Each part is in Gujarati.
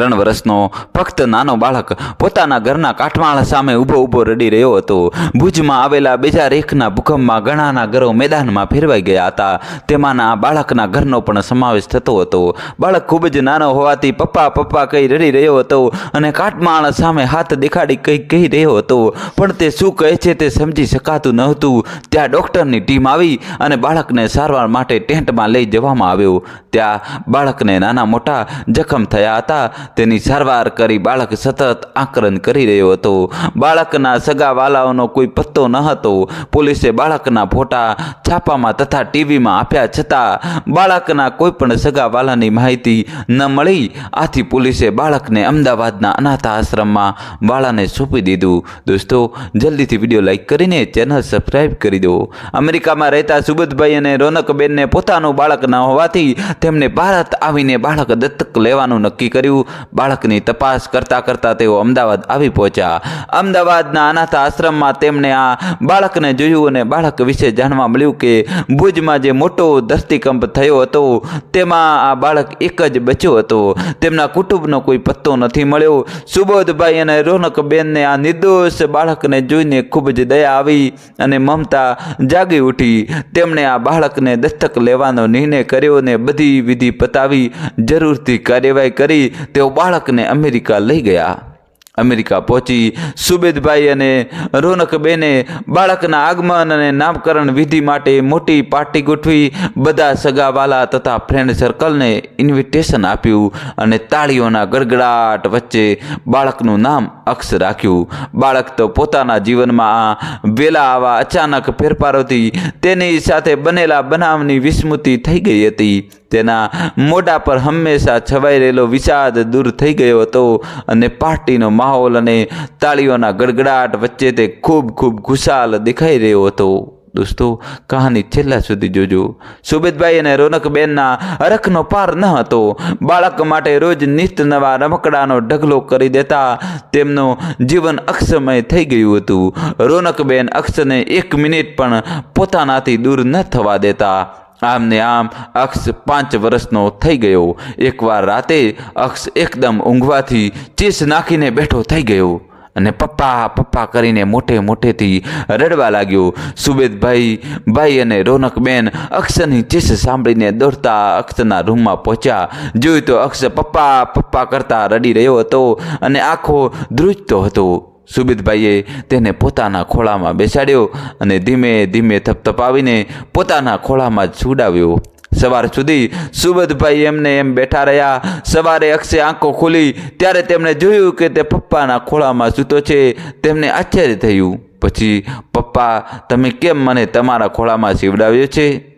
ત્રણ વર્ષનો ફક્ત નાનો બાળક પોતાના ઘરના કાઠમાળ સામે ઊભો ઊભો રડી રહ્યો હતો. ભુજમાં આવેલા બીજા રેખના ભૂકંપમાં ઘણાના ઘરો મેદાનમાં ફેરવાઈ ગયા હતા. તેમાંના બાળકના ઘરનો પણ સમાવેશ થતો હતો. બાળક ખૂબ જ નાનો હોવાથી પપ્પા પપ્પા કહી રડી રહ્યો હતો અને કાટમાળ સામે હાથ દેખાડી કંઈક કહી રહ્યો હતો. પણ તે શું કહે છે તે સમજી શકાતું નહોતું. ત્યાં ડૉક્ટરની ટીમ આવી અને બાળકને સારવાર માટે ટેન્ટમાં લઈ જવામાં આવ્યો. ત્યાં બાળકને નાના મોટા જખમ થયા હતા. તેની સારવાર કરી બાળક સતત આકરણ કરી રહ્યો હતો. બાળકના સગાવાલાઓનો કોઈ પત્તો ન હતો. પોલીસે બાળકના ફોટા છાપામાં તથા ટીવીમાં આપ્યા છતાં બાળકના કોઈ પણ સગાવાલાની માહિતી ન મળી. આથી પોલીસે બાળકને અમદાવાદના અનાથ આશ્રમમાં બાળાને સોંપી દીધું. દોસ્તો, જલ્દીથી વીડિયો લાઇક કરીને ચેનલ સબસ્ક્રાઈબ કરી દો. અમેરિકામાં રહેતા સુબોધભાઈ અને રોનકબેનને પોતાનું બાળક ન હોવાથી તેમને ભારત આવીને બાળક દત્તક લેવાનું નક્કી કર્યું. બાળકની તપાસ કરતાં કરતાં તેઓ અમદાવાદ આવી પહોંચ્યા. અમદાવાદના અનાથ આશ્રમમાં તેમણે આ બાળકને જોયું અને બાળક વિશે જાણવા મળ્યું કે ભુજમાં જે મોટો ધરતીકંપ થયો હતો, તેમાં આ બાળક એક જ બચ્યો હતો. તેમના કુટુંબનો કોઈ પત્તો નથી મળ્યો. સુબોધભાઈ અને રોનકબેનને આ નિર્દોષ બાળકને જોઈને ખૂબ જ દયા આવી અને મમતા જાગી ઉઠી. તેમણે આ બાળકને દત્તક લેવાનો નિર્ણય કર્યો અને બધી વિધિ પતાવી જરૂરથી કાર્યવાહી કરી. તેઓ બાળકને અમેરિકા લઈ ગયા. અમેરિકા પહોંચી સુબેદભાઈ અને રોનકબેને બાળકના આગમન અને નામકરણ વિધિ માટે મોટી પાર્ટી ગોઠવી બધા સગાવાલા તથા ફ્રેન્ડ સર્કલને ઇન્વિટેશન આપ્યું અને તાળીઓના ગડગડાટ વચ્ચે બાળકનું નામ અક્ષ રાખ્યું. બાળક તો પોતાના જીવનમાં આ વેલા આવા અચાનક ફેરફારોથી તેની સાથે બનેલા બનાવની વિસ્મૃતિ થઈ ગઈ હતી. તેના મોઢા પર હંમેશા છવાઈ રહેલો વિષાદ દૂર થઈ ગયો હતો અને પાર્ટીનો માહોલ અને તાળીઓના ગડગડાટ વચ્ચે તે ખૂબ ખૂબ ખુશાલ દેખાઈ રહ્યો હતો. દોસ્તો, કહાની છેલ્લા સુધી જોજો. સુબેદભાઈ અને રોનકબેનના હરખનો પાર ન હતો. બાળક માટે રોજ નિત્ય નવા રમકડાનો ઢગલો કરી દેતા તેમનું જીવન અક્ષમય થઈ ગયું હતું. રોનકબેન અક્ષને એક મિનિટ પણ પોતાનાથી દૂર ન થવા દેતા. આમ ને આમ અક્ષ પાંચ વર્ષનો થઈ ગયો. એકવાર રાતે અક્ષ એકદમ ઊંઘવાથી ચીસ નાખીને બેઠો થઈ ગયો અને પપ્પા પપ્પા કરીને મોટે મોટેથી રડવા લાગ્યો. સુબેદભાઈ, ભાઈ અને રોનકબેન અક્ષની ચીસ સાંભળીને દોડતા અક્ષના રૂમમાં પહોંચ્યા. જોયું તો અક્ષ પપ્પા પપ્પા કરતા રડી રહ્યો હતો અને આખો ધ્રુજતો હતો. સુબિતભાઈએ તેને પોતાના ખોળામાં બેસાડ્યો અને ધીમે ધીમે થપથપાવીને પોતાના ખોળામાં જ સુડાવ્યો. સવાર સુધી સુબધભાઈ એમને એમ બેઠા રહ્યા. સવારે અક્ષે આંખો ખોલી, ત્યારે તેમણે જોયું કે તે પપ્પાના ખોળામાં સૂતો છે. તેમને આશ્ચર્ય થયું. પછી, પપ્પા, તમે કેમ મને તમારા ખોળામાં સીવડાવ્યો છે?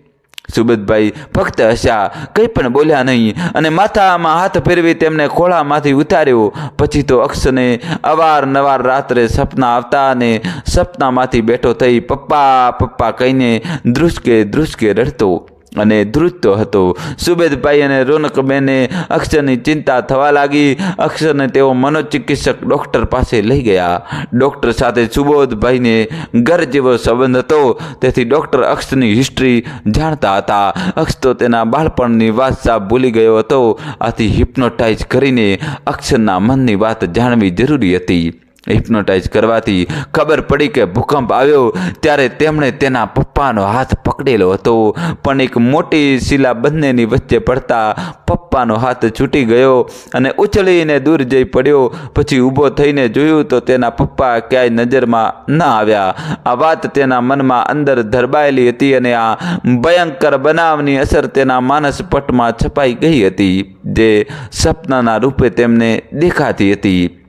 સુબતભાઈ ફક્ત હસ્યા. કંઈ પણ બોલ્યા નહીં. અને માથામાં હાથ ફેરવી તેમને ખોળામાંથી ઉતાર્યો. પછી તો અક્ષને અવારનવાર રાત્રે સપના આવતા અને સપનામાંથી બેઠો થઈ પપ્પા પપ્પા કહીને, ધ્રુસકે ધ્રુસકે રડતો. અને ધ્રુજતો હતો. સુબેદભાઈ અને રોનકબેને અક્ષરની ચિંતા થવા લાગી. અક્ષરને તેઓ મનોચિકિત્સક ડૉક્ટર પાસે લઈ ગયા. ડૉક્ટર સાથે સુબોધભાઈને ઘર જેવો સંબંધ હતો. તેથી ડૉક્ટર અક્ષની હિસ્ટ્રી જાણતા હતા. અક્ષ તો તેના બાળપણની વાત સાફ ભૂલી ગયો હતો. આથી હિપ્નોટાઇઝ કરીને અક્ષરના મનની વાત જાણવી જરૂરી હતી. હિપ્નોટાઇઝ કરવાથી ખબર પડી કે ભૂકંપ આવ્યો, ત્યારે તેમણે તેના પપ્પાનો હાથ પકડેલો હતો. પણ એક મોટી શિલા બંનેની વચ્ચે પડતા પપ્પાનો હાથ છૂટી ગયો અને ઉછળીને દૂર જઈ પડ્યો. પછી ઊભો થઈને જોયું તો તેના પપ્પા ક્યાંય નજરમાં ન આવ્યા. આ વાત તેના મનમાં અંદર ધરબાયેલી હતી અને આ ભયંકર બનાવની અસર તેના માનસપટમાં છપાઈ ગઈ હતી, જે સપનાના રૂપે તેમને દેખાતી હતી.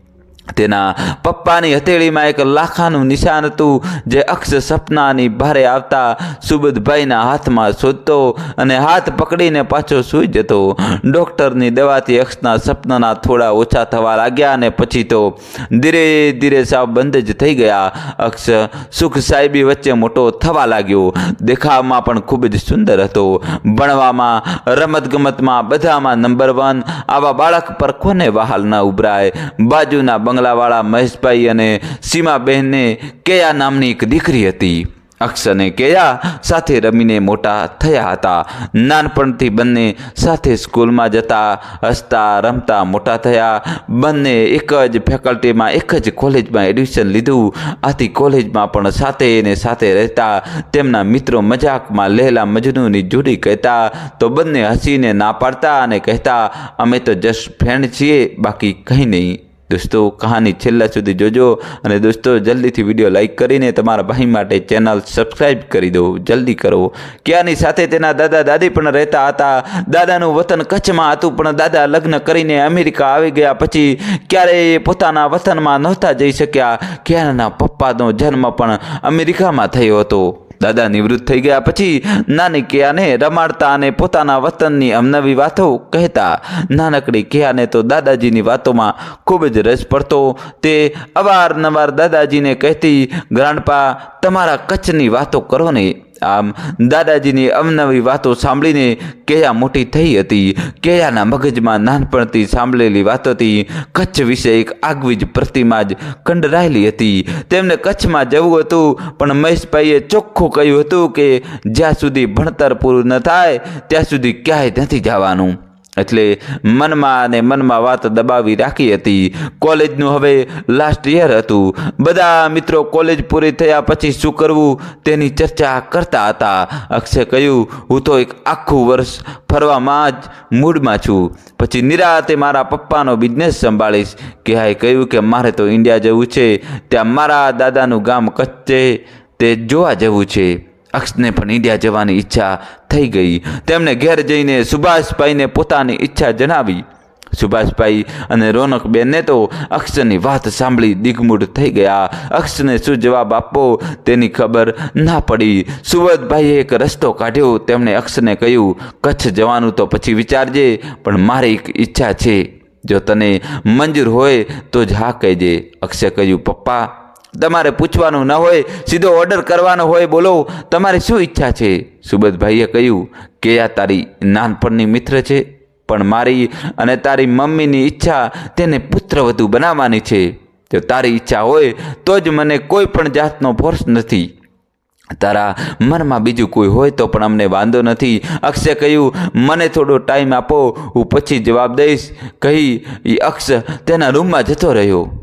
તેના પપ્પાની હથેળીમાં એક લાખાનું નિશાન હતું, જે અક્ષ સપનાની ભારે આવતા સુબોધભાઈના હાથમાં શોધતો અને હાથ પકડીને પાછો સૂઈ જતો. ડૉક્ટરની દવાથી અક્ષના સપનાના થોડા ઓછા થવા લાગ્યા અને પછી તો ધીરે ધીરે સાવ બંધ જ થઈ ગયા. અક્ષ સુખ સાહેબી વચ્ચે મોટો થવા લાગ્યો. દેખાવમાં પણ ખૂબ જ સુંદર હતો. ભણવામાં, રમતગમતમાં બધામાં નંબર વન આવા બાળક પર કોને વહાલ ન ઉભરાય? બાજુના બંગલાવાળા મહેશભાઈ અને સીમાબહેનને કેયા નામની એક દીકરી હતી. અક્ષ અને કેયા સાથે રમીને મોટા થયા હતા. નાનપણથી બંને સાથે સ્કૂલમાં જતા, હસતા, રમતા, મોટા થયા. બંને એક જ ફેકલ્ટીમાં, એક જ કોલેજમાં એડમિશન લીધું. આથી કોલેજમાં પણ સાથે ને સાથે રહેતા તેમના મિત્રો મજાકમાં લહેલા મજનુની જોડી કહેતા, તો બંને હસીને ના પાડતા અને કહેતા, અમે તો જસ્ટ ફ્રેન્ડ છીએ, બાકી કંઈ નહીં. દોસ્તો, કહાની છેલ્લા સુધી જોજો અને દોસ્તો, જલ્દીથી વીડિયો લાઇક કરીને તમારા ભાઈ માટે ચેનલ સબસ્ક્રાઈબ કરી દો. જલ્દી કરો. ક્યાંની સાથે તેના દાદા, દાદી પણ રહેતા હતા? દાદાનું વતન કચ્છમાં હતું, પણ દાદા લગ્ન કરીને અમેરિકા આવી ગયા પછી ક્યારેય પોતાના વતનમાં નહોતા જઈ શક્યા. ક્યારના પપ્પાનો જન્મ પણ અમેરિકામાં થયો હતો. દાદા નિવૃત્ત થઈ ગયા પછી નાની કેયાને રમાડતા અને પોતાના વતનની અમનવી વાતો કહેતા. નાનકડી કેયાને તો દાદાજીની વાતોમાં ખૂબ જ રસ પડતો. તે અવારનવાર દાદાજીને કહેતી, ગ્રાન્ડપા, તમારા કચ્છની વાતો કરો ને. આમ દાદાજીની અવનવી વાતો સાંભળીને કેયા મોટી થઈ હતી. કેયાના મગજમાં નાનપણથી સાંભળેલી વાતોથી કચ્છ વિશે એક આગવી જ પ્રતિમા જ કંડરાયેલી હતી. તેમને કચ્છમાં જવું હતું, પણ મહેશભાઈએ ચોખ્ખું કહ્યું હતું કે જ્યાં સુધી ભણતર પૂરું ન થાય, ત્યાં સુધી ક્યાંય નથી જવાનું. એટલે મનમાં અને મનમાં વાત દબાવી રાખી હતી. કોલેજનું હવે લાસ્ટ યર હતું. બધા મિત્રો કોલેજ પૂરી થયા પછી શું કરવું તેની ચર્ચા કરતા હતા. અક્ષય કહ્યું, હું તો એક આખું વર્ષ ફરવામાં જ મૂડમાં છું. પછી નિરાતે મારા પપ્પાનો બિઝનેસ સંભાળીશ. કેહાએ કહ્યું કે, મારે તો ઇન્ડિયા જવું છે. ત્યાં મારા દાદાનું ગામ કચ્છ છે તે જોવા જવું છે. અક્ષને પણ ઇન્ડિયા જવાની ઈચ્છા થઈ ગઈ. તેમણે ઘેર જઈને સુભાષભાઈને પોતાની ઈચ્છા જણાવી. સુભાષભાઈ અને રોનકબેનને તો અક્ષની વાત સાંભળી દિગ્મૂઢ થઈ ગયા. અક્ષને શું જવાબ આપવો તેની ખબર ના પડી. સુવદભાઈએ એક રસ્તો કાઢ્યો. તેમણે અક્ષને કહ્યું, કચ્છ જવાનું તો પછી વિચારજે, પણ મારી એક ઈચ્છા છે. જો તને મંજૂર હોય તો જ હા કહેજે. અક્ષે કહ્યું, પપ્પા તમારે પૂછવાનું ન હોય, સીધો ઓર્ડર કરવાનો હોય, બોલો. તમારી શું ઈચ્છા છે? સુબતભાઈએ કહ્યું કે આ તારી નાનપણની મિત્ર છે, પણ મારી અને તારી મમ્મીની ઈચ્છા તેને પુત્રવધુ બનાવવાની છે. જો તારી ઈચ્છા હોય, તો જ મને કોઈ પણ જાતનો ફોર્સ નથી. તારા મનમાં બીજું કોઈ હોય તો પણ અમને વાંધો નથી. અક્ષે કહ્યું, મને થોડો ટાઈમ આપો, હું પછી જવાબ દઈશ. કહી અક્ષ તેના રૂમમાં જતો રહ્યો.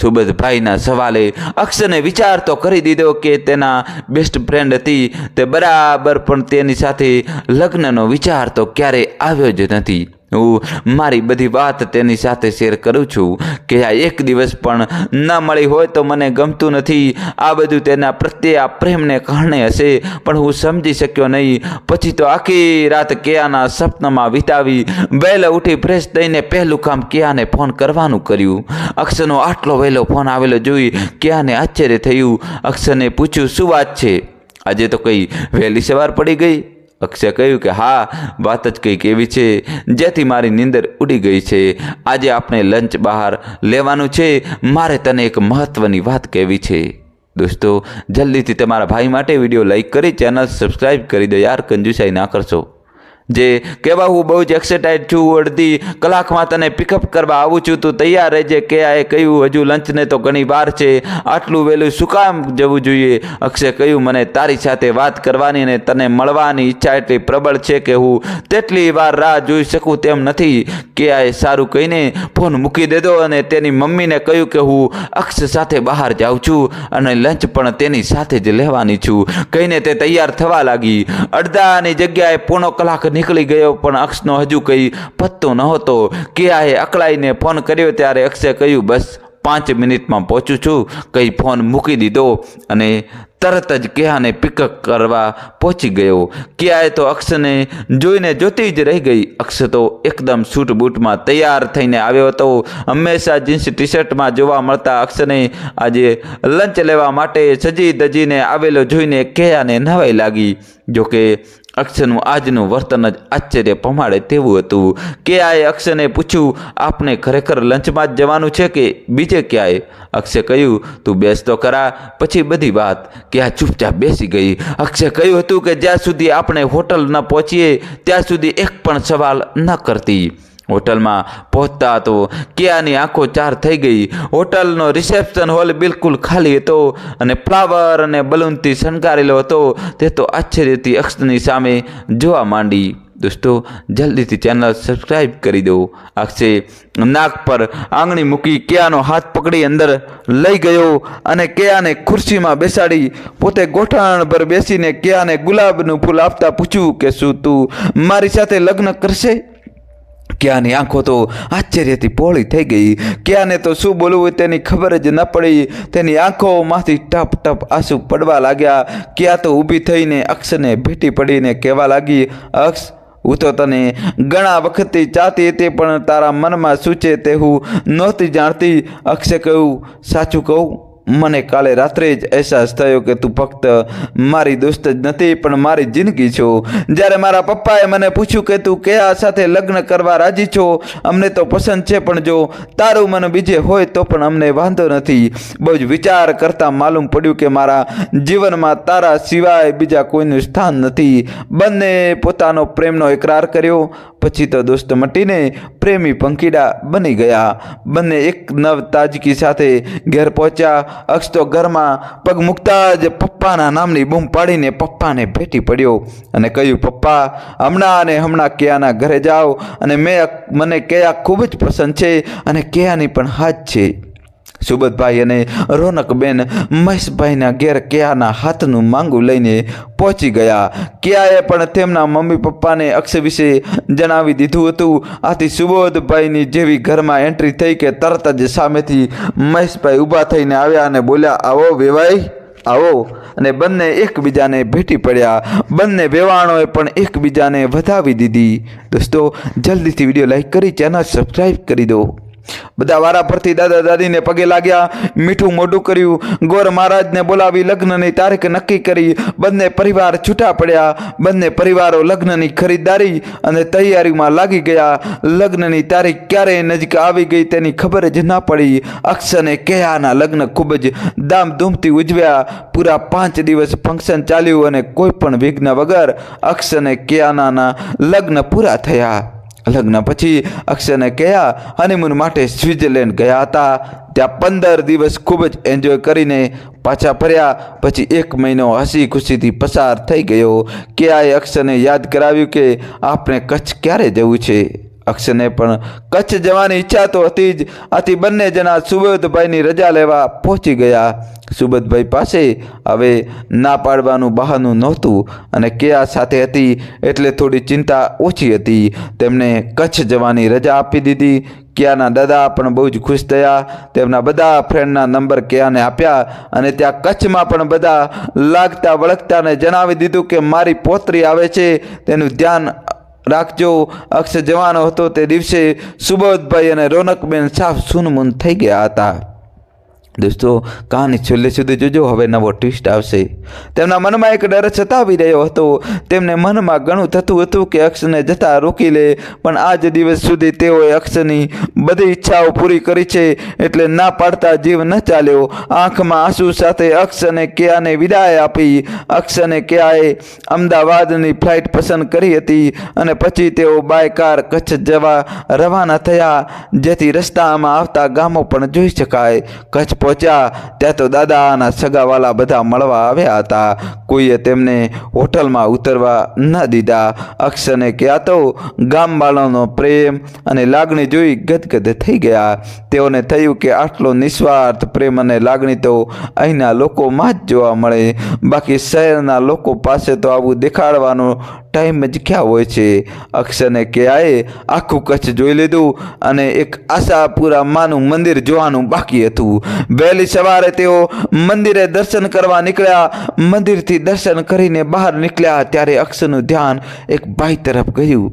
સુબોધભાઈના સવાલે અક્ષને વિચાર તો કરી દીધો કે તેના બેસ્ટ ફ્રેન્ડ હતી તે બરાબર પણ તેની સાથે લગ્નનો વિચાર તો ક્યારેય આવ્યો જ નથી. હું મારી બધી વાત તેની સાથે શેર કરું છું કે આ એક દિવસ પણ ન મળી હોય તો મને ગમતું નથી. આ બધું તેના પ્રત્યે આ પ્રેમને કારણે હશે, પણ હું સમજી શક્યો નહીં. પછી તો આખી રાત કેયાના સપનામાં વિતાવી, વહેલા ઉઠી ફ્રેશ થઈને પહેલું કામ કેયાને ફોન કરવાનું કર્યું. અક્ષરનો આટલો વહેલો ફોન આવેલો જોઈ કેયાને આશ્ચર્ય થયું. અક્ષરને પૂછ્યું, શું વાત છે? આજે તો કઈ વહેલી સવાર પડી ગઈ. અક્ષય કહ્યું કે, હા, વાત જ કંઈક એવી છે, જેથી મારી નીંદર ઉડી ગઈ છે. આજે આપણે લંચ બહાર લેવાનું છે. મારે તને એક મહત્ત્વની વાત કહેવી છે. દોસ્તો, જલ્દીથી તમારા ભાઈ માટે વીડિયો લાઇક કરી, ચેનલ સબસ્ક્રાઈબ કરી દો. યાર, કંજુસાઈ ના કરશો. જે કહેવા હું બહુ જ એક્સાઇટેડ છું અડધી કલાકમાં તને પિકઅપ કરવા આવું છું, તું તૈયાર રહેજે. કે આ કહ્યું, હજુ લંચને તો ઘણી વાર છે. આટલું વહેલું શું કામ જવું જોઈએ? અક્ષય કહ્યું, મને તારી સાથે વાત કરવાની અને તને મળવાની ઈચ્છા એટલી પ્રબળ છે કે હું તેટલી વાર રાહ જોઈ શકું તેમ નથી. કે આ સારું કહીને ફોન મૂકી દેતો અને તેની મમ્મીને કહ્યું કે હું અક્ષ સાથે બહાર જાઉં છું અને લંચ પણ તેની સાથે જ લેવાની છું. કહીને તે તૈયાર થવા લાગી. અડધાની જગ્યાએ પોણો કલાક નીકળી ગયો, પણ અક્ષનો હજુ કંઈ પત્તો નહોતો. કિયાએ અકળાઈને ફોન કર્યો ત્યારે અક્ષે કહ્યું, બસ પાંચ મિનિટમાં પહોંચું છું. કંઈ ફોન મૂકી દીધો અને તરત જ કેહાને પિકઅપ કરવા પહોંચી ગયો. કેહાએ તો અક્ષને જોઈને જોતી જ રહી ગઈ. અક્ષ તો એકદમ સૂટ બૂટમાં તૈયાર થઈને આવ્યો હતો. હંમેશા જીન્સ ટી શર્ટમાં જોવા મળતા અક્ષને આજે લંચ લેવા માટે સજી દજીને આવેલો જોઈને કેહાને નવાઈ લાગી. જોકે અક્ષરનું આજનું વર્તન જ આશ્ચર્ય પમાડે તેવું હતું. કે આએ અક્ષયને પૂછ્યું, આપને ખરેખર લંચમાં જ જવાનું છે કે બીજે ક્યાંય? અક્ષય કહ્યું, તું બેસ તો ખરા પછી બધી વાત કે આ ચૂપચાપ બેસી ગઈ. અક્ષય કહ્યું હતું કે જ્યાં સુધી આપણે હોટલ ન પહોંચીએ, ત્યાં સુધી એક પણ સવાલ ન કરતી. હોટલમાં પહોંચતા તો કિયાની આંખો ચાર થઈ ગઈ. હોટલનો રિસેપ્શન હોલ બિલકુલ ખાલી હતો અને ફ્લાવર અને બલૂનથી શણગારેલો હતો. તે તો આશ્ચર્યથી અક્ષની સામે જોવા માંડી. દોસ્તો, જલ્દીથી ચેનલ સબસ્ક્રાઈબ કરી દો. અક્ષે નાક પર આંગળી મૂકી કેયાનો હાથ પકડી અંદર લઈ ગયો અને કેયાને ખુરશીમાં બેસાડી. પોતે ગોઠણ પર બેસીને કેયાને ગુલાબનું ફૂલ આપતા પૂછ્યું કે શું તું મારી સાથે લગ્ન કરશે? ક્યાંની આંખો તો આશ્ચર્યથી પહોળી થઈ ગઈ. ક્યાંને તો શું બોલવું તેની ખબર જ ન પડી. તેની આંખોમાંથી ટપ ટપ આંસુ પડવા લાગ્યા. ક્યાં તો ઊભી થઈને અક્ષને ભેટી પડીને કહેવા લાગી, અક્ષ, હું તો તને ઘણા વખતથી ચાહતી હતી, પણ તારા મનમાં શું છે તે હું નહોતી જાણતી. અક્ષે કહ્યું, સાચું કહું મને કાલે રાત્રે જ અહેસાસ થયો કે તું ફક્ત મારી દોસ્ત જ નથી, પણ મારી જિંદગી છો. જ્યારે મારા પપ્પાએ મને પૂછ્યું કે તું કયા સાથે લગ્ન કરવા રાજી છો, અમને તો પસંદ છે, પણ જો તારું મન બીજે હોય તો પણ અમને વાંધો નથી. બહુ જ વિચાર કરતાં માલુમ પડ્યું કે મારા જીવનમાં તારા સિવાય બીજા કોઈનું સ્થાન નથી. બંને પોતાનો પ્રેમનો એકરાર કર્યો. પછી તો દોસ્ત મટીને પ્રેમી પંખીડા બની ગયા. બંને એક નવ તાજગી સાથે ઘેર પહોંચ્યા. અક્ષ તો ઘરમાં પગ મૂકતા જ પપ્પાના નામની બૂમ પાડીને પપ્પાને ભેટી પડ્યો અને કહ્યું, પપ્પા, હમણાં અને હમણાં કેયાના ઘરે જાઓ અને મેં મને કેયા ખૂબ જ પસંદ છે અને કેયાની પણ હાથ છે. સુબતભાઈ અને રોનકબેન મહેશભાઈના ઘેર કેયાના હાથનું માંગું લઈને પહોંચી ગયા. કેયાએ પણ તેમના મમ્મી પપ્પાને અક્ષ વિશે જણાવી દીધું હતું. આથી સુબોધભાઈની જેવી ઘરમાં એન્ટ્રી થઈ કે તરત જ સામેથી મહેશભાઈ ઊભા થઈને આવ્યા અને બોલ્યા, આવો વેવાઈ, આવો. અને બંને એકબીજાને ભેટી પડ્યા. બંને વેવાણોએ પણ એકબીજાને વધાવી દીધી. દોસ્તો, જલ્દીથી વીડિયો લાઈક કરી, ચેનલ સબસ્ક્રાઈબ કરી દો. બધા વારા પરથી દાદા દાદીને પગે લાગ્યા, મીઠું મોઢું કર્યું, ગોર મહારાજને બોલાવી લગ્નની તારીખ નક્કી કરી, બંને પરિવાર છૂટા પડ્યા, બંને પરિવારો લગ્નની ખરીદારી અને તૈયારીમાં લાગી ગયા. લગ્નની તારીખ ક્યારે નજીક આવી ગઈ તેની ખબર જ ના પડી. અક્ષને કેયાના લગ્ન ખૂબ જ ધામધૂમથી ઉજવ્યા. પૂરા પાંચ દિવસ ફંક્શન ચાલ્યું અને કોઈ પણ વિઘ્ન વગર અક્ષને કેયાના લગ્ન પૂરા થયા. લગ્ન પછી અક્ષયને કયા હનીમૂન માટે સ્વિટ્ઝરલેન્ડ ગયા હતા? ત્યાં પંદર દિવસ ખૂબ જ એન્જોય કરીને પાછા ફર્યા, પછી એક મહિનો હસી ખુશીથી પસાર થઈ ગયો. કેઆએ અક્ષરને યાદ કરાવ્યું કે આપણે કચ્છ ક્યારે જવું છે? અક્ષયને પણ કચ્છ જવાની ઈચ્છા તો હતી જ. આથી બંને જણા સુબોધભાઈની રજા લેવા પહોંચી ગયા. સુબોધભાઈ પાસે હવે ના પાડવાનું બહાનું નહોતું અને કેયા સાથે હતી એટલે થોડી ચિંતા ઓછી હતી. તેમણે કચ્છ જવાની રજા આપી દીધી. કિયાના દાદા પણ બહુ જ ખુશ થયા. તેમના બધા ફ્રેન્ડના નંબર કિયાને આપ્યા અને ત્યાં કચ્છમાં પણ બધા લાગતા વળગતાને જણાવી દીધું કે મારી પોતરી આવે છે. તેનું ધ્યાન રાખજો. અક્ષ જવાનો હતો તે દિવસે સુબોધભાઈ અને રોનકબેન સાફ સૂનમૂન થઈ ગયા હતા. દોસ્તો કહાની છેલ્લે સુધી જોજો, હવે નવો ટ્વિસ્ટ આવશે. તેમના મનમાં એક ડર સતાવી રહ્યો હતો. તેમને મનમાં ઘણું થતું હતું કે અક્ષને જતા રોકી લે, પણ આજ દિવસ સુધી તેઓએ અક્ષની બધી ઈચ્છાઓ પૂરી કરી છે, એટલે ના પાડતા જીવ ન ચાલ્યો. આંખમાં આંસુ સાથે અક્ષ અને કેયાને વિદાય આપી? અક્ષ અને કેયાએ અમદાવાદની ફ્લાઇટ પસંદ કરી હતી? અને પછી તેઓ બાય કાર કચ્છ જવા રવાના થયા, જેથી રસ્તામાં આવતા ગામો પણ જોઈ શકાય. કચ્છ પહોંચ્યા, ત્યાં તો દાદાના સગાવાલા બધા મળવા આવ્યા હતા. કોઈએ તેમને હોટલમાં ઉતરવા ન દીધા. અક્ષને ક્યાં તો ગામવાળાનો પ્રેમ અને લાગણી જોઈ ગદગદ થઈ ગયા. તેઓને થયું કે આટલો નિસ્વાર્થ પ્રેમ અને લાગણી તો અહીંના લોકોમાં જ જોવા મળે. બાકી શહેરના લોકો પાસે તો આવું દેખાડવાનો ટાઈમ જ ક્યાં હોય છે? અક્ષરને કેઆએ આખું કચ્છ જોઈ લીધું અને એક આશાપુરા માનું મંદિર જોવાનું બાકી હતું. વહેલી સવારે તેઓ મંદિરે દર્શન કરવા નીકળ્યા. મંદિરથી દર્શન કરીને બહાર નીકળ્યા ત્યારે અક્ષરનું ધ્યાન એક ભાઈ તરફ ગયું.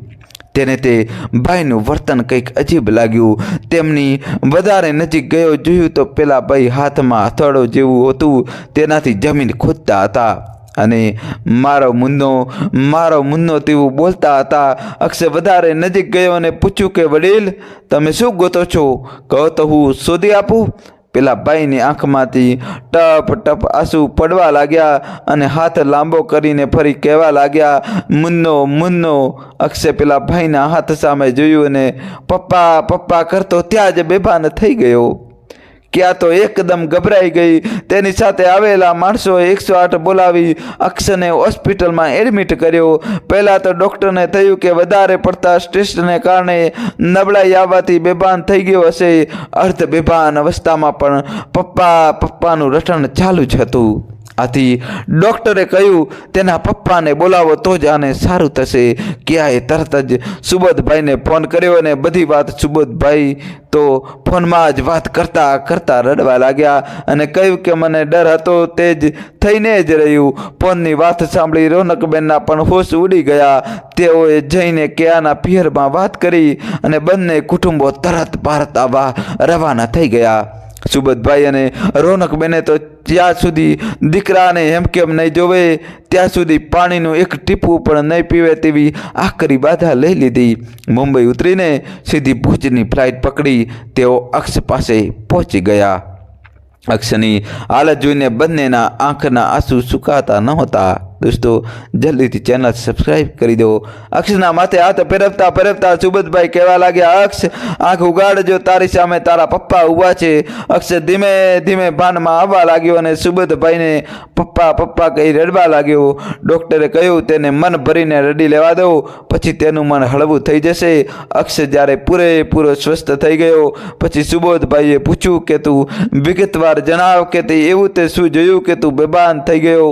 તેને તે ભાઈનું વર્તન કંઈક અજીબ લાગ્યું. તેમની વધારે નજીક ગયો જોયું તો પેલા ભાઈ હાથમાં હથોડો જેવું હતું. તેનાથી જમીન ખોદતા હતા. અને મારો મુન્નો મારો મુન્નો તેવું બોલતા હતા. અક્ષય વધારે નજીક ગયો અને પૂછ્યું કે, વડીલ, તમે શું ગોતો છો? કહો તો હું શોધી આપું. પેલા ભાઈની આંખમાંથી ટપ ટપ આંસુ પડવા લાગ્યા અને હાથ લાંબો કરીને ફરી કહેવા લાગ્યા, મુન્નો મુન્નો. અક્ષય પેલા ભાઈના હાથ સામે જોયું અને, પપ્પા પપ્પા કરતો ત્યાં જ બેભાન થઈ ગયો. ક્યાં તો એકદમ ગભરાઈ ગઈ. તેની સાથે આવેલા માણસોએ એકસો આઠ બોલાવી અક્ષને હોસ્પિટલમાં એડમિટ કર્યો. પહેલાં તો ડૉક્ટરને થયું કે વધારે પડતા સ્ટ્રેસને કારણે નબળાઈ આવવાથી બેભાન થઈ ગયો હશે. અર્ધ બેભાન અવસ્થામાં પણ પપ્પા, પપ્પાનું રટણ ચાલુ જ હતું. આથી ડૉક્ટરે કહ્યું, તેના પપ્પાને બોલાવો તો જ આને સારું થશે. ક્યાંય તરત જ સુબોધભાઈને ફોન કર્યો અને બધી વાત સુબોધભાઈ તો ફોનમાં જ વાત કરતા કરતા રડવા લાગ્યા અને કહ્યું કે, મને ડર હતો, તે જ થઈને જ રહ્યું. ફોનની વાત સાંભળી રોનકબેનના પણ હોશ ઉડી ગયા. તેઓએ જઈને કેયાના પિયરમાં વાત કરી અને બંને કુટુંબો તરત ભારત આવવા રવાના થઈ ગયા. સુબોધભાઈ અને રોનકબેને તો ત્યાં સુધી દીકરાને એમ કેમ નહીં જોવે? ત્યાં સુધી પાણીનું એક ટીપું પણ નહીં પીવે તેવી આખરી બાધા લઈ લીધી. મુંબઈ ઉતરીને સીધી ભુજની ફ્લાઇટ પકડી, તેઓ અક્ષ પાસે પહોંચી ગયા. અક્ષની હાલત જોઈને બંનેના આંખના આંસુ સુકાતા નહોતા. દોસ્તો, જલ્દીથી ચેનલ સબસ્ક્રાઈબ કરી દો અક્ષના માથે હાથ ફેરવતા ફેરવતા સુબોધભાઈ કહેવા લાગ્યા, અક્ષ, આંખ ઉગાડજો તારી સામે તારા પપ્પા ઊભા છે. અક્ષ ધીમે ધીમે ભાનમાં આવવા લાગ્યો અને સુબોધભાઈને પપ્પા પપ્પા કહી રડવા લાગ્યો. ડૉક્ટરે કહ્યું, તેને મન ભરીને રડી લેવા દો પછી તેનું મન હળવું થઈ જશે. અક્ષ જ્યારે પૂરેપૂરો સ્વસ્થ થઈ ગયો, પછી સુબોધભાઈએ પૂછ્યું કે તું વિગતવાર જણાવ કે તે એવું તે શું જોયું કે તું બેબાન થઈ ગયો?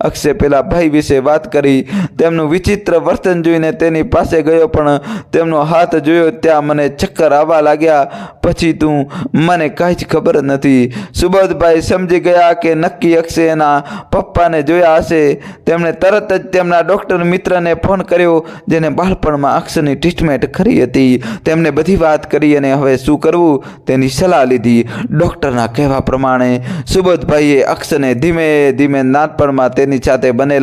અક્ષે પેલા ભાઈ વિશે વાત કરી, તેમનું વિચિત્ર વર્તન જોઈને તેની પાસે ગયો, પણ તેમનો હાથ જોયો, ત્યાં મને ચક્કર આવવા લાગ્યા. પછી તું મને કાંઈ જ ખબર નથી. સુબોધભાઈ સમજી ગયા કે નક્કી અક્ષે એના પપ્પાને જોયા હશે. તેમણે તરત જ તેમના ડૉક્ટર મિત્રને ફોન કર્યો, જેને બાળપણમાં અક્ષની ટ્રીટમેન્ટ કરી હતી. તેમને બધી વાત કરી અને હવે શું કરવું? તેની સલાહ લીધી. ડૉક્ટરના કહેવા પ્રમાણે સુબોધભાઈએ અક્ષને ધીમે ધીમે નાનપણમાં તેની સાથે બનેલા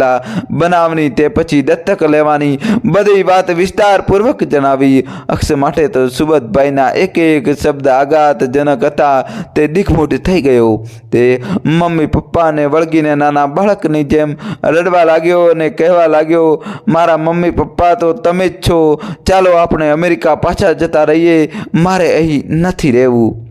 બનાવની તે પછી દત્તક લેવાની બધી વાત વિસ્તારપૂર્વક જણાવી. અક્ષ માટે તો સુબતભાઈના એક એક શબ્દ આઘાતજનક હતા. તે દિગ્મૂઢ થઈ ગયો. તે મમ્મી પપ્પાને વળગીને નાના બાળકની જેમ રડવા લાગ્યો અને કહેવા લાગ્યો, મારા મમ્મી પપ્પા તો તમે જ છો. ચાલો આપણે અમેરિકા પાછા જતા રહીએ. મારે અહીં નથી રહેવું.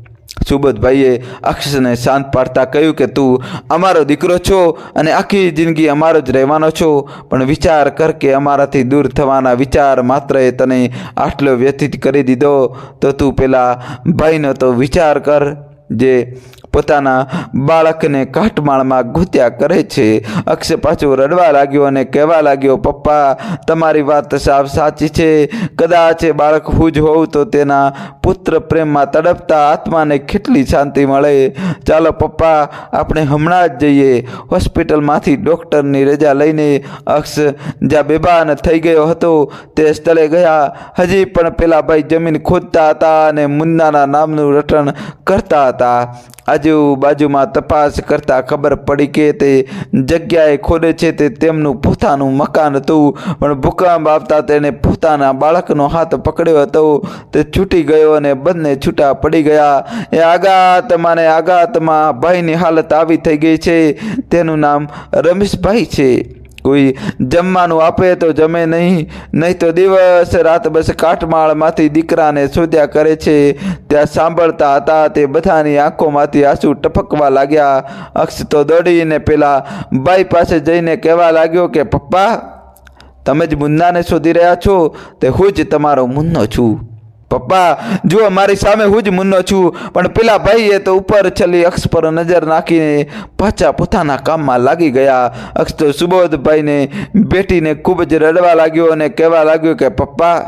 સુબોધભાઈએ અક્ષને શાંત પાડતા કહ્યું કે તું અમારો દીકરો છો અને આખી જિંદગી અમારો જ રહેવાનો છો. પણ વિચાર કર કે અમારાથી દૂર થવાના વિચાર માત્ર એ તને આટલો વ્યથિત કરી દીધો. તો તું પેલા ભાઈનો તો વિચાર કર જે પોતાના બાળકને કાટમાળમાં ગૂંત્યા કરે છે. અક્ષ પાછો રડવા લાગ્યો અને કહેવા લાગ્યો, પપ્પા, તમારી વાત સાવ સાચી છે. કદાચ એ બાળક હું જ હોઉં તો તેના પુત્ર પ્રેમમાં તડપતા આત્માને કેટલી શાંતિ મળે. ચાલો પપ્પા, આપણે હમણાં જ જઈએ. હોસ્પિટલમાંથી ડૉક્ટરની રજા લઈને અક્ષ જ્યાં બેભાન થઈ ગયો હતો, તે સ્થળે ગયા. હજી પણ પેલા ભાઈ જમીન ખોદતા હતા અને મુન્નાના નામનું રટણ કરતા હતા. આજુબાજુમાં તપાસ કરતાં ખબર પડી કે તે જગ્યાએ ખોદે છે તે તેમનું પોતાનું મકાન હતું. પણ ભૂકંપ આવતા તેણે પોતાના બાળકનો હાથ પકડ્યો હતો. તે છૂટી ગયો અને બંને છૂટા પડી ગયા. એ આઘાતમાં ને આઘાતમાં ભાઈની હાલત આવી થઈ ગઈ છે. તેનું નામ રમેશભાઈ છે. કોઈ જમવાનું આપે તો જમે નહીં. નહીં તો દિવસ રાત બસ કાટમાળમાંથી દીકરાને શોધ્યા કરે છે. ત્યાં સાંભળતા હતા તે બધાની આંખોમાંથી આંસુ ટપકવા લાગ્યા. અક્ષ તો દોડીને પેલા બાઈ પાસે જઈને કહેવા લાગ્યો કે, પપ્પા, તમે જ મુન્નાને શોધી રહ્યા છો. તે હું જ તમારો મુન્નો છું. પપ્પા જુઓ મારી સામે હું જ મુન્નો છું, પણ પેલા ભાઈએ તો ઉપર છેલ્લી અક્ષ પર નજર નાખીને પાછા પોતાના કામમાં લાગી ગયા. અક્ષ તો સુબોધભાઈને બેટીને ખૂબ જ રડવા લાગ્યો અને કહેવા લાગ્યો કે, પપ્પા,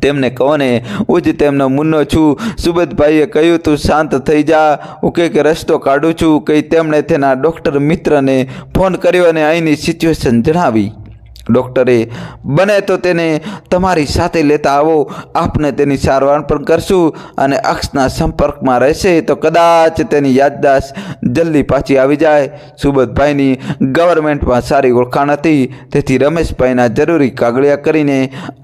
તેમને કહો ને, હું જ તેમનો મુન્નો છું. સુબોધભાઈએ કહ્યું, તું શાંત થઈ જા. હું કંઈક રસ્તો કાઢું છું. કંઈ તેમણે તેના ડૉક્ટર મિત્રને ફોન કર્યો અને અહીંની સિચ્યુએશન જણાવી. ડૉક્ટરે બને તો તેને તમારી સાથે લેતા આવો. આપને તેની સારવાર પણ કરશું અને અક્ષના સંપર્કમાં રહેશે તો કદાચ તેની યાદદાસ્ત જલ્દી પાછી આવી જાય. સુબતભાઈની ગવર્મેન્ટમાં સારી ઓળખાણ હતી. તેથી રમેશભાઈના જરૂરી કાગળિયા કરીને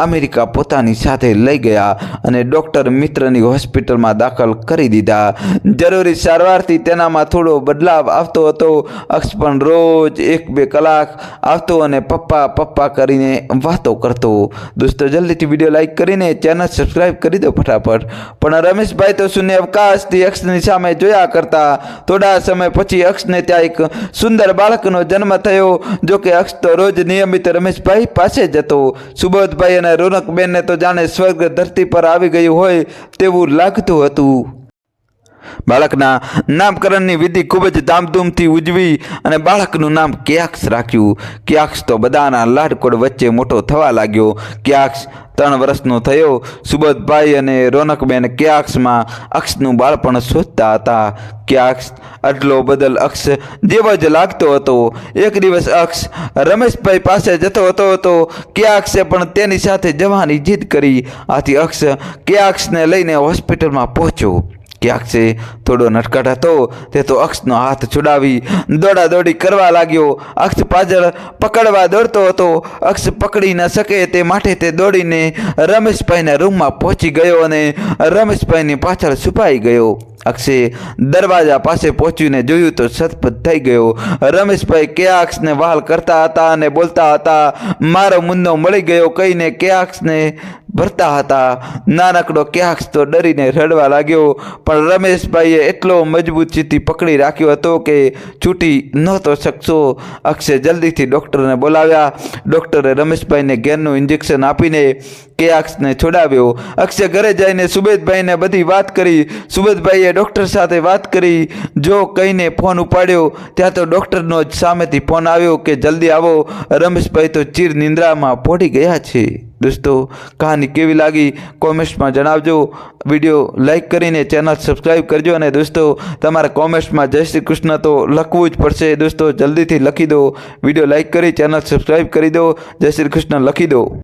અમેરિકા પોતાની સાથે લઈ ગયા અને ડૉક્ટર મિત્રની હોસ્પિટલમાં દાખલ કરી દીધા. જરૂરી સારવારથી તેનામાં થોડો બદલાવ આવતો હતો. અક્ષ પણ રોજ એક બે કલાક આવતો અને પપ્પા પપ્પા કરીને વાતો કરતો. દોસ્તો, જલ્દીથી વીડિયો લાઈક કરીને ચેનલ સબસ્ક્રાઇબ કરી દો ફટાફટ. પણ રમેશભાઈ તો શૂન્ય અવકાશથી અક્ષની સામે જોયા કરતા. થોડા સમય પછી અક્ષને ત્યાં એક સુંદર બાળકનો જન્મ થયો, જો કે અક્ષ તો રોજ નિયમિત રમેશભાઈ પાસે જતો સુબોધભાઈ અને રોનકબેનને તો જાણે સ્વર્ગ ધરતી પર આવી ગયું હોય તેવું લાગતું હતું. બાળકના નામકરણની વિધિ ખૂબ જ ધામધૂમથી ઉજવી અને બાળકનું નામ ક્યાક્ષ રાખ્યું. ક્યાક્ષ તો બધાના લાડકોડ વચ્ચે મોટો થવા લાગ્યો. ક્યાક્ષ ત્રણ વર્ષનો થયો. સુબોધભાઈ અને રોનકબેન ક્યાક્ષમાં અક્ષનું બાળપણ શોધતા હતા. ક્યાક્ષ આટલો બદલ અક્ષ જેવો જ લાગતો હતો. એક દિવસ અક્ષ રમેશભાઈ પાસે જતો હતો તો ક્યાક્ષે પણ તેની સાથે જવાની જીદ કરી. આથી અક્ષ ક્યાક્ષને લઈને હોસ્પિટલમાં પહોંચ્યો. ક્યાંકસે થોડો નટકટ હતો. તે તો અક્ષનો હાથ છુડાવી દોડા દોડી કરવા લાગ્યો. અક્ષ પાછળ પકડવા દોડતો હતો. અક્ષ પકડી ન શકે તે માટે તે દોડીને રમેશભાઈના રૂમમાં પહોંચી ગયો અને રમેશભાઈની પાછળ છુપાઈ ગયો. અક્ષે દરવાજા પાસે પહોંચીને જોયું તો સતપત થઈ ગયો. રમેશભાઈ કેઆક્ષને વાલ કરતા હતા અને બોલતા હતા, મારો મુન્નો મળી ગયો, કહીને કેઆક્ષને ભરતા હતા. નાનકડો ક્યાંક તો ડરીને રડવા લાગ્યો, પણ રમેશભાઈએ એટલો મજબૂત ચીથી પકડી રાખ્યો હતો કે છૂટી નહોતો શકશો. અક્ષય જલ્દીથી ડૉક્ટરને બોલાવ્યા. ડૉક્ટરે રમેશભાઈને ઘેરનું ઇન્જેક્શન આપીને કેયાક્ષને છોડાવ્યો. અક્ષય ઘરે જઈને સુબેદભાઈને બધી વાત કરી. સુબેદભાઈએ ડૉક્ટર સાથે વાત કરી. જો કહીને ફોન ઉપાડ્યો, ત્યાં તો ડૉક્ટરનો જ સામેથી ફોન આવ્યો કે જલ્દી આવો. રમેશભાઈ તો ચીર નિંદ્રામાં પહોંચી ગયા છે. દોસ્તો, કહાની કેવી લાગી કોમેન્ટ્સમાં જણાવજો. વીડિયો લાઇક કરીને ચેનલ સબસ્ક્રાઈબ કરજો અને દોસ્તો, તમારે કોમેન્ટ્સમાં જય શ્રી કૃષ્ણ તો લખવું જ પડશે. દોસ્તો, જલ્દીથી લખી દો. વીડિયો લાઇક કરી, ચેનલ સબસ્ક્રાઈબ કરી દો. જય શ્રી કૃષ્ણ લખી દો.